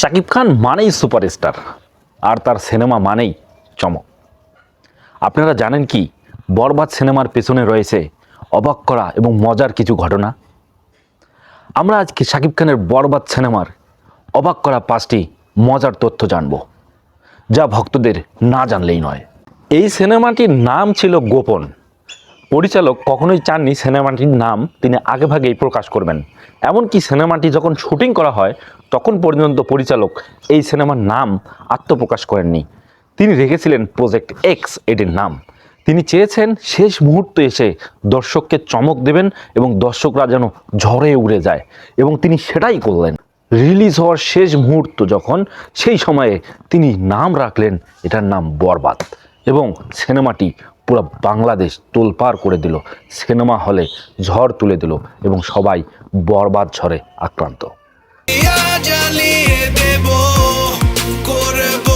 শাকিব খান মানেই সুপারস্টার, আর তার সিনেমা মানেই চমক। আপনারা জানেন কি, বরবাদ সিনেমার পেছনে রয়েছে অবাক করা এবং মজার কিছু ঘটনা? আমরা আজকে শাকিব খানের বরবাদ সিনেমার অবাক করা পাঁচটি মজার তথ্য জানব, যা ভক্তদের না জানলেই নয়। এই সিনেমাটির নাম ছিল গোপন। পরিচালক কখনোই চাননি সিনেমাটির নাম তিনি আগেভাগেই প্রকাশ করবেন। এমনকি সিনেমাটি যখন শুটিং করা হয় তখন পর্যন্ত পরিচালক এই সিনেমার নাম আত্মপ্রকাশ করেননি। তিনি রেখেছিলেন প্রজেক্ট এক্স এটির নাম। তিনি চেয়েছেন শেষ মুহূর্তে এসে দর্শককে চমক দেবেন এবং দর্শকরা যেন ঝড়ে উড়ে যায়। এবং তিনি সেটাই করলেন। রিলিজ হওয়ার শেষ মুহূর্ত যখন, সেই সময়ে তিনি নাম রাখলেন, এটার নাম বরবাদ। এবং সিনেমাটি পুরো বাংলাদেশ তোলপাড় করে দিল। সিনেমা হলে ঝড় তুলে দিল এবং সবাই বরবাদ ঝড়ে আক্রান্ত। জ্বালিয়ে দেব, করব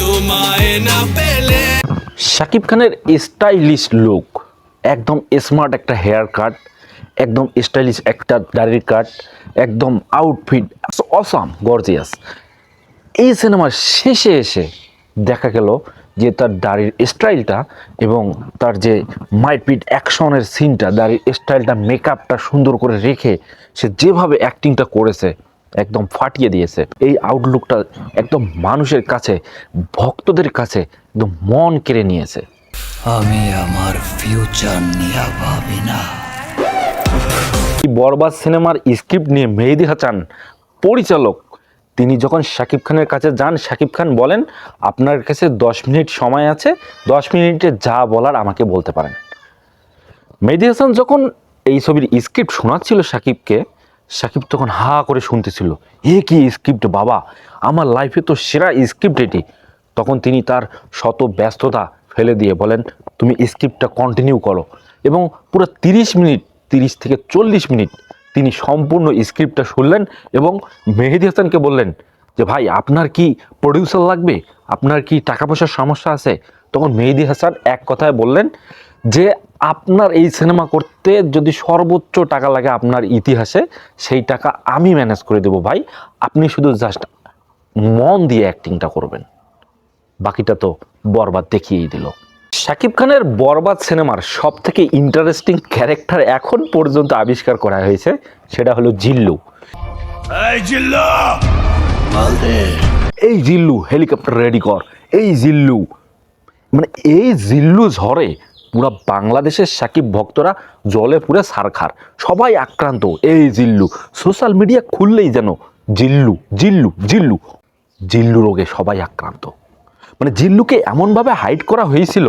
তোমায় না পেলে শাকিব খানের স্টাইলিশ লুক, একদম স্মার্ট একটা হেয়ার কাট, একদম স্টাইলিশ একটা দাড়ির কাট, একদম আউটফিট অসাম গর্জিয়াস এই সিনেমার শেষে এসে দেখা গেল যে তার দাড়ির স্টাইলটা এবং তার যে মাইটপিট অ্যাকশনের সিনটা দাড়ির স্টাইলটা মেকআপটা সুন্দর করে রেখে সে যেভাবে অ্যাক্টিংটা করেছে একদম ফাটিয়ে দিয়েছে। এই আউটলুকটা একদম মানুষের কাছে ভক্তদের কাছে একদম মন কেড়ে নিয়েছে। আমি আমার ফিউচার নিয়ে ভাবি না। বরবাদ সিনেমার স্ক্রিপ্ট নিয়ে মেহেদি হাসান পরিচালক তিনি যখন শাকিব খানের কাছে যান, শাকিব খান বলেন, আপনার কাছে দশ মিনিট সময় আছে, দশ মিনিটে যা বলার আমাকে বলতে পারেন। মেহেদি হাসান যখন এই ছবির স্ক্রিপ্ট শোনাচ্ছিল শাকিবকে, শাকিব তখন হা করে শুনতেছিল, এ কি স্ক্রিপ্ট বাবা? আমার লাইফে তো সেরা স্ক্রিপ্ট এটি। তখন তিনি তার শত ব্যস্ততা ফেলে দিয়ে বলেন, তুমি স্ক্রিপ্টটা কন্টিনিউ করো। এবং পুরো তিরিশ মিনিট, তিরিশ থেকে চল্লিশ মিনিট তিনি সম্পূর্ণ স্ক্রিপ্টটা শুনলেন এবং মেহেদি হাসানকে বললেন যে, ভাই, আপনার কি প্রডিউসার লাগবে? আপনার কি টাকা পয়সার সমস্যা আছে? তখন মেহেদি হাসান এক কথায় বললেন যে, আপনার এই সিনেমা করতে যদি সর্বোচ্চ টাকা লাগে আপনার ইতিহাসে, সেই টাকা আমি ম্যানেজ করে দেবো ভাই। আপনি শুধু জাস্ট মন দিয়ে অ্যাক্টিংটা করবেন। বাকিটা তো বরবাদ দেখিয়েই দিল। শাকিব খানের বরবাদ সিনেমার সব থেকে ইন্টারেস্টিং ক্যারেক্টার এখন পর্যন্ত আবিষ্কার করা হয়েছে সেটা হলো জিল্লু। এই জিল্লু! হেলিকপ্টার রেডি কর। এই জিল্লু। মানে এই জিল্লু ঝড়ে পুরা বাংলাদেশের সাকিব ভক্তরা জলে পুরে সারখার। সবাই আক্রান্ত এই জিল্লু। সোশ্যাল মিডিয়া খুললেই যেন জিল্লু জিল্লু জিল্লু। জিল্লু রোগে সবাই আক্রান্ত। মানে জিল্লুকে এমনভাবে হাইড করা হয়েছিল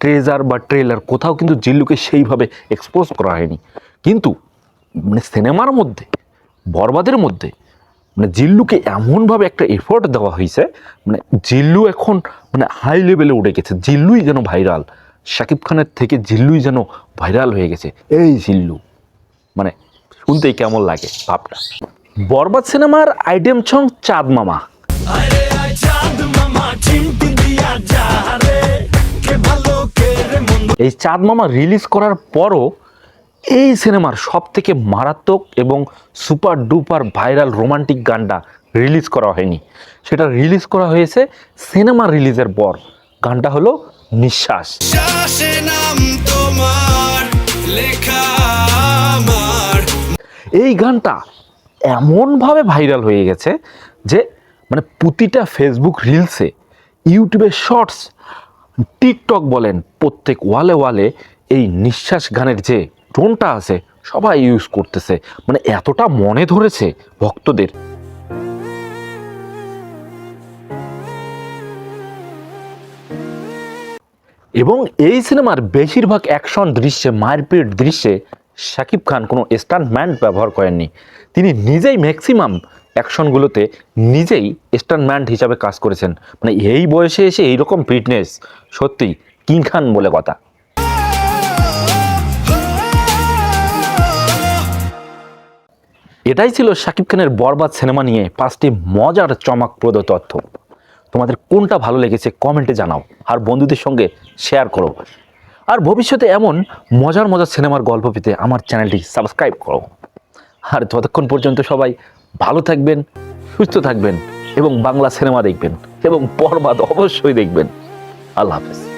ট্রেজার বা ট্রেলার কোথাও কিন্তু জিল্লুকে সেইভাবে এক্সপোজ করা হয়নি। কিন্তু মানে সিনেমার মধ্যে, বরবাদের মধ্যে মানে জিল্লুকে এমনভাবে একটা এফোর্ট দেওয়া হয়েছে মানে জিল্লু এখন মানে হাই লেভেলে উঠে গেছে, জিল্লুই যেন ভাইরাল শাকিব খানের থেকে জিল্লুই যেন ভাইরাল হয়ে গেছে, এই জিল্লু। মানে শুনতেই কেমন লাগে ভাবটা। বরবাদ সিনেমার আইটেম সং চাঁদ মামা। এই চাঁদ মামা রিলিজ করার পরও এই সিনেমার সব থেকে মারাত্মক এবং সুপার ডুপার ভাইরাল রোমান্টিক গানটা রিলিজ করা হয়নি। সেটা রিলিজ করা হয়েছে সিনেমা রিলিজের পর। গানটা হলো নিঃশ্বাস। এই গানটা এমনভাবে ভাইরাল হয়ে গেছে যে মানে প্রতিটা ফেসবুক রিলসে ইউটিউবের শর্টস, টিকটক বলেন, প্রত্যেক ওয়ালে ওয়ালে এই নিঃশ্বাস গানের যে টোনটা আছে, সবাই ইউজ করতেছে। মানে এতটা মনে ধরেছে ভক্তদের। এবং এই সিনেমার বেশিরভাগ অ্যাকশন দৃশ্যে, মারপিট দৃশ্যে শাকিব খান কোনো স্টান্টম্যান ব্যবহার করেননি। তিনি নিজেই ম্যাক্সিমাম অ্যাকশনগুলোতে নিজেই স্টান্টম্যান হিসাবে কাজ করেছেন। মানে এই বয়সে এসে এইরকম ফিটনেস সত্যি কিং খান বলে কথা। এটাই ছিল শাকিব খানের বরবাদ সিনেমা নিয়ে পাঁচটি মজার চমকপ্রদ তথ্য। তোমাদের কোনটা ভালো লেগেছে কমেন্টে জানাও আর বন্ধুদের সঙ্গে শেয়ার করো। আর ভবিষ্যতে এমন মজার মজার সিনেমার গল্প পেতে আমার চ্যানেলটি সাবস্ক্রাইব করো। আর ততক্ষণ পর্যন্ত সবাই ভালো থাকবেন সুস্থ থাকবেন এবং বাংলা সিনেমা দেখবেন এবং পর্বাদ অবশ্যই দেখবেন। আল্লাহ হাফেজ।